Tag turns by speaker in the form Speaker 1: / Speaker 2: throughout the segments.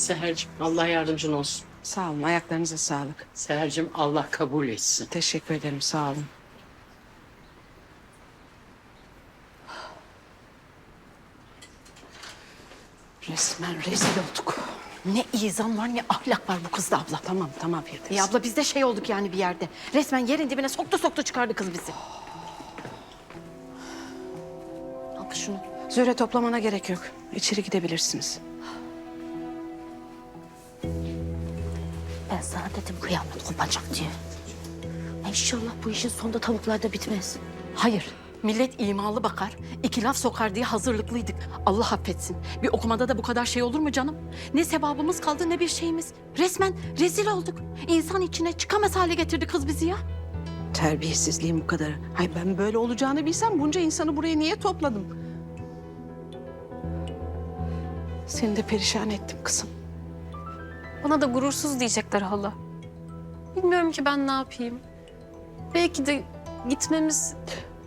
Speaker 1: Seher'cim Allah yardımcın olsun.
Speaker 2: Sağ olun. Ayaklarınıza sağlık.
Speaker 1: Seher'cim Allah kabul etsin.
Speaker 2: Teşekkür ederim. Sağ olun. Resmen rezil olduk.
Speaker 3: Ne izan var ne ahlak var bu kızda abla.
Speaker 2: Tamam tamam Firdevs.
Speaker 3: Ya abla biz de şey olduk yani bir yerde. Resmen yerin dibine soktu soktu çıkardı kız bizi. Al şunu.
Speaker 2: Zöre toplamana gerek yok. İçeri gidebilirsiniz.
Speaker 3: Ben sana dedim kıyamet kopacak diye. İnşallah bu işin sonunda tavuklarda bitmez. Hayır. Millet imalı bakar, iki laf sokar diye hazırlıklıydık. Allah affetsin. Bir okumada da bu kadar şey olur mu canım? Ne sevabımız kaldı ne bir şeyimiz. Resmen rezil olduk. İnsan içine çıkamaz hale getirdi kız bizi ya.
Speaker 2: Terbiyesizliğin bu kadar. Hay ben böyle olacağını bilsem bunca insanı buraya niye topladım? Seni de perişan ettim kızım.
Speaker 4: Bana da gurursuz diyecekler hala. Bilmiyorum ki ben ne yapayım. Belki de gitmemiz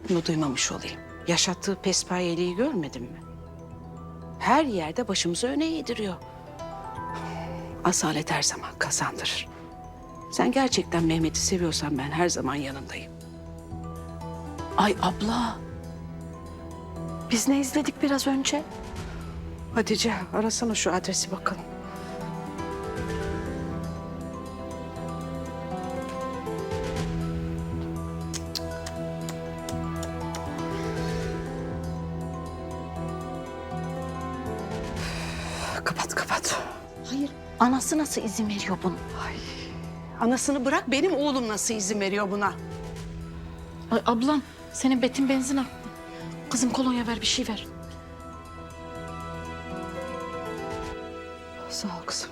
Speaker 2: Bunu duymamış olayım. Yaşattığı pespayeliği görmedin mi? Her yerde başımızı öne yediriyor. Asalet her zaman kazandırır. Sen gerçekten Mehmet'i seviyorsan ben her zaman yanındayım.
Speaker 3: Ay abla. Biz ne izledik biraz önce?
Speaker 2: Hatice arasana şu adresi bakalım.
Speaker 3: Anası nasıl izin veriyor bunun?
Speaker 2: Anasını bırak benim oğlum nasıl izin veriyor buna?
Speaker 3: Ay ablam senin betin benzin aktı. Kızım kolonya ver bir şey ver.
Speaker 2: Sağ ol kızım.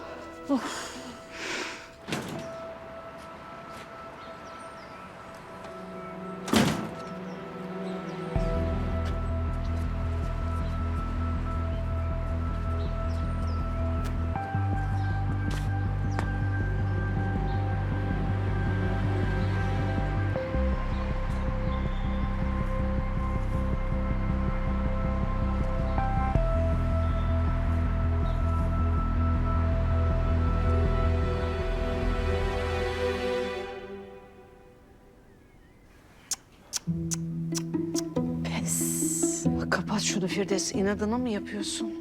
Speaker 3: Pes.
Speaker 2: Şunu Firdevs. İnadına mı yapıyorsun?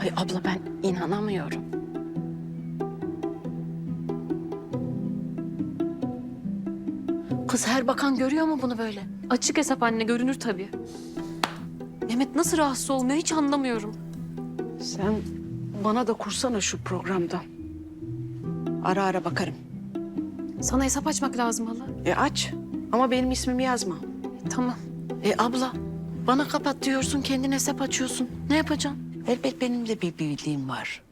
Speaker 3: Ay abla ben inanamıyorum. Kız her bakan görüyor mu bunu böyle?
Speaker 4: açık hesap anne görünür tabii. Mehmet nasıl rahatsız olmuyor hiç anlamıyorum.
Speaker 2: Sen bana da kursana şu programdan. Ara ara bakarım.
Speaker 4: Sana hesap açmak lazım hala.
Speaker 2: E aç ama benim ismimi yazma.
Speaker 4: Tamam.
Speaker 3: E abla bana kapat diyorsun kendine hesap açıyorsun. Ne yapacaksın?
Speaker 2: Elbet benim de bir bildiğim var.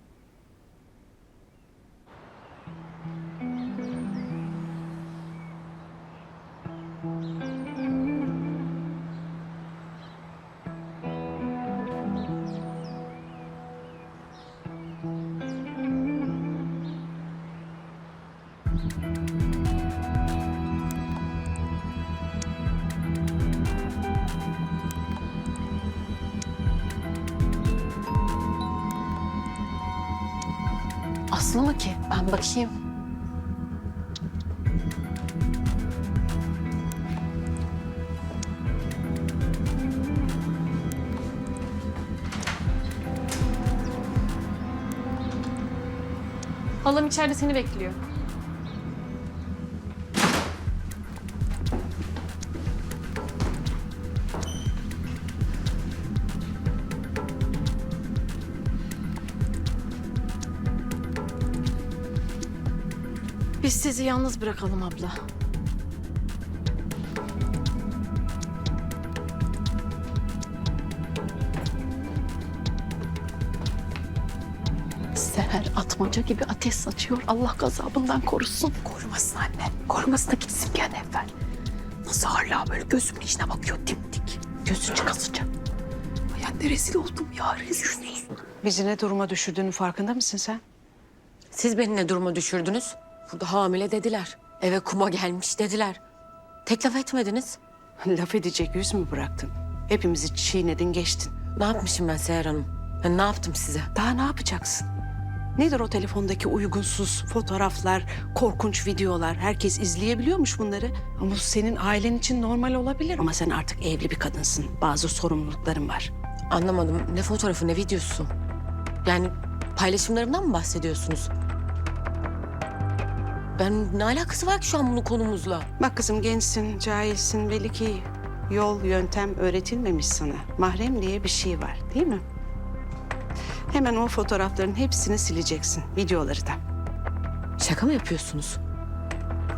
Speaker 3: Aslı mı ki? Ben bakayım.
Speaker 4: Halam içeride seni bekliyor.
Speaker 3: Sizi yalnız bırakalım abla. Seher atmaca gibi ateş saçıyor. Allah gazabından korusun.
Speaker 5: Korumasın anne. Korumasına gitsin bir an evvel. Nasıl hala böyle gözümün içine bakıyor dimdik. Gözü çıkasıca. Ay anne rezil oldum ya rezil.
Speaker 2: Bizi ne duruma düşürdüğünün farkında mısın sen?
Speaker 5: Siz beni ne duruma düşürdünüz? Burada hamile dediler. Eve kuma gelmiş dediler. Teklif etmediniz.
Speaker 2: Laf edecek yüz mü bıraktın? Hepimizi çiğnedin geçtin.
Speaker 5: Ne yapmışım ben Seher Hanım? Ben ne yaptım size?
Speaker 2: Daha ne yapacaksın? Nedir o telefondaki uygunsuz fotoğraflar, korkunç videolar? Herkes izleyebiliyormuş bunları. Ama bu senin ailen için normal olabilir. Ama sen artık evli bir kadınsın. Bazı sorumlulukların var.
Speaker 3: Anlamadım. Ne fotoğrafı ne videosu? Yani paylaşımlarımdan mı bahsediyorsunuz? Ben ne alakası var ki şu an bunun konumuzla?
Speaker 2: Bak kızım gençsin, cahilsin. Belli ki yol, yöntem öğretilmemiş sana. Mahrem diye bir şey var değil mi? Hemen o fotoğrafların hepsini sileceksin. Videoları da.
Speaker 3: Şaka mı yapıyorsunuz?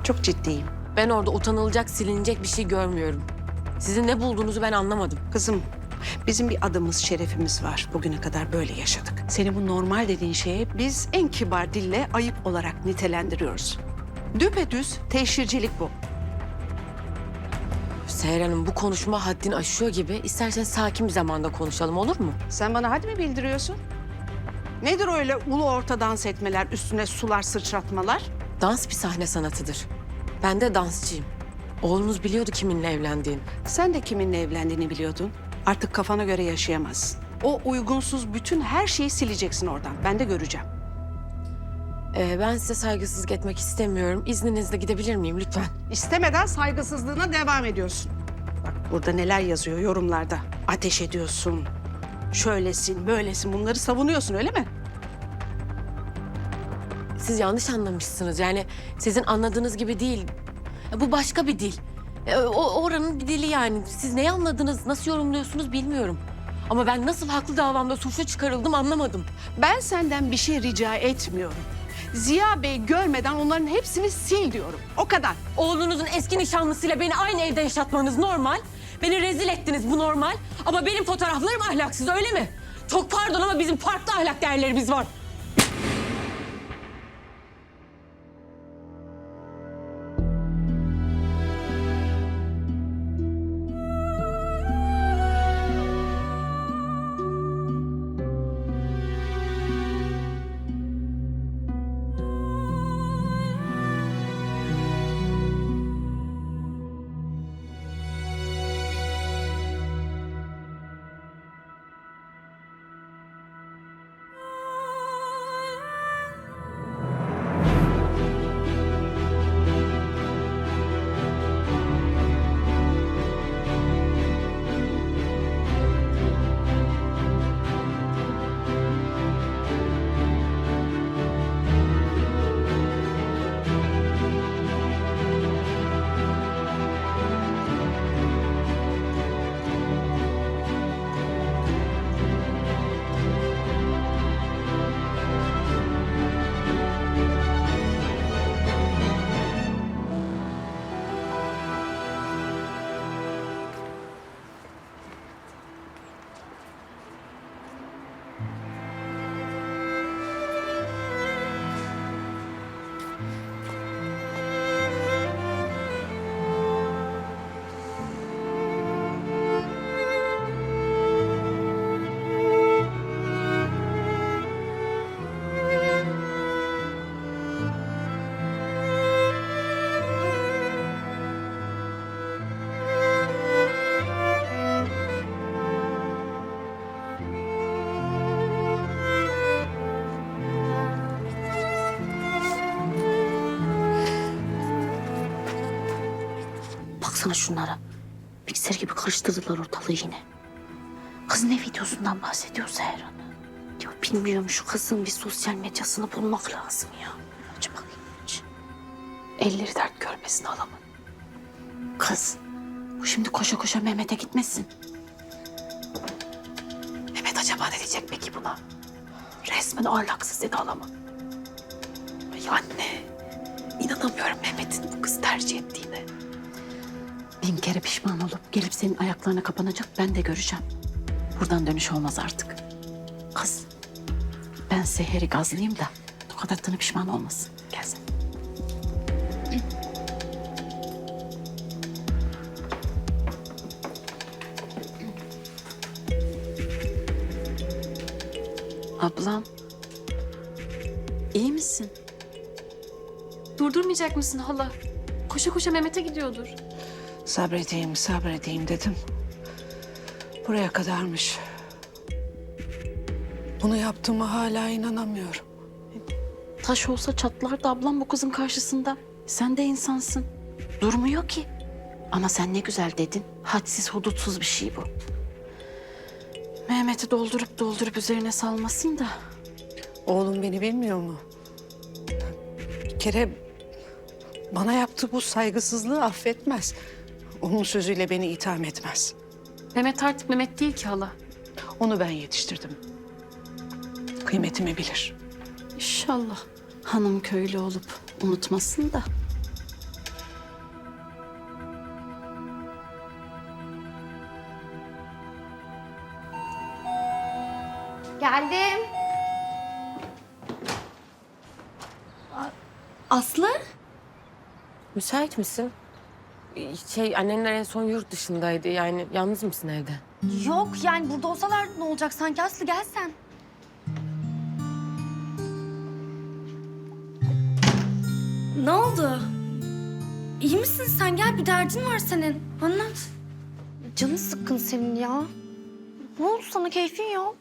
Speaker 2: Çok ciddiyim.
Speaker 3: Ben orada utanılacak, silinecek bir şey görmüyorum. Sizin ne bulduğunuzu ben anlamadım.
Speaker 2: Kızım, bizim bir adımız, şerefimiz var. Bugüne kadar böyle yaşadık. Senin bu normal dediğin şeye biz en kibar dille ayıp olarak nitelendiriyoruz. Düpedüz teşhircilik bu.
Speaker 3: Seher Hanım bu konuşma haddini aşıyor gibi. İsterseniz sakin bir zamanda konuşalım olur mu?
Speaker 2: Sen bana hadi mi bildiriyorsun? Nedir öyle ulu orta dans etmeler, üstüne sular sıçratmalar?
Speaker 3: Dans bir sahne sanatıdır. Ben de dansçıyım. Oğlunuz biliyordu kiminle evlendiğini.
Speaker 2: Sen de kiminle evlendiğini biliyordun. Artık kafana göre yaşayamazsın. O uygunsuz bütün her şeyi sileceksin oradan. Ben de göreceğim.
Speaker 3: Ee, ben size saygısızlık etmek istemiyorum. İzninizle gidebilir miyim lütfen?
Speaker 2: İstemeden saygısızlığına devam ediyorsun. Bak burada neler yazıyor yorumlarda. Ateş ediyorsun. Şöylesin, böylesin. Bunları savunuyorsun öyle mi?
Speaker 3: Siz yanlış anlamışsınız. Yani sizin anladığınız gibi değil. Ya Bu başka bir dil. E, O oranın bir dili yani. Siz neyi anladınız, nasıl yorumluyorsunuz bilmiyorum. Ama ben nasıl haklı davamda suçlu çıkarıldım anlamadım.
Speaker 2: Ben senden bir şey rica etmiyorum. Ziya Bey görmeden onların hepsini sil diyorum. O kadar.
Speaker 3: Oğlunuzun eski nişanlısıyla beni aynı evde yaşatmanız normal. Beni rezil ettiniz bu normal. Ama benim fotoğraflarım ahlaksız öyle mi? Çok pardon ama bizim farklı ahlak değerlerimiz var.
Speaker 6: Baksana şunlara. Mikser gibi karıştırdılar ortalığı yine. Kız ne videosundan bahsediyor Seher Hanım? Ya bilmiyorum şu kızın bir sosyal medyasını bulmak lazım ya. Aç bakayım aç.
Speaker 5: Elleri dert görmesin halamın.
Speaker 6: Kız bu şimdi koşa koşa Mehmet'e gitmesin.
Speaker 5: Mehmet acaba ne diyecek peki buna? Resmen ahlaksız dedi halamın. Ay anne. inanamıyorum Mehmet'in bu kızı tercih ettiğine.
Speaker 6: Bin kere pişman olup gelip senin ayaklarına kapanacak ben de göreceğim. Buradan dönüş olmaz artık. Kız ben Seher'i gazlayayım da tokat attığına pişman olmasın. Gelsin. Ablam. iyi misin?
Speaker 4: Durdurmayacak mısın hala? Koşa koşa Mehmet'e gidiyordur.
Speaker 2: Sabredeyim, sabredeyim dedim. Buraya kadarmış. Bunu yaptığıma hala inanamıyorum.
Speaker 6: taş olsa çatlardı ablam bu kızın karşısında. Sen de insansın. Durmuyor ki. Ama sen ne güzel dedin. Hadsiz hudutsuz bir şey bu. Mehmet'i doldurup doldurup üzerine salmasın da.
Speaker 2: Oğlum beni bilmiyor mu? Bir kere bana yaptığı bu saygısızlığı affetmez. Onun sözüyle beni itham etmez.
Speaker 4: Mehmet artık Mehmet değil ki hala.
Speaker 2: Onu ben yetiştirdim. Kıymetimi bilir.
Speaker 6: İnşallah hanım köylü olup unutmasın da.
Speaker 7: Geldim. Aslı?
Speaker 8: Müsait misin? Şey annenler en son yurt dışındaydı yani yalnız mısın evde?
Speaker 7: Yok yani burada olsalar ne olacak sanki Aslı gel sen. Ne oldu? İyi misin sen? Gel bir derdin var senin. Anlat. Canın sıkkın senin ya. Ne oldu sana? Keyfin yok.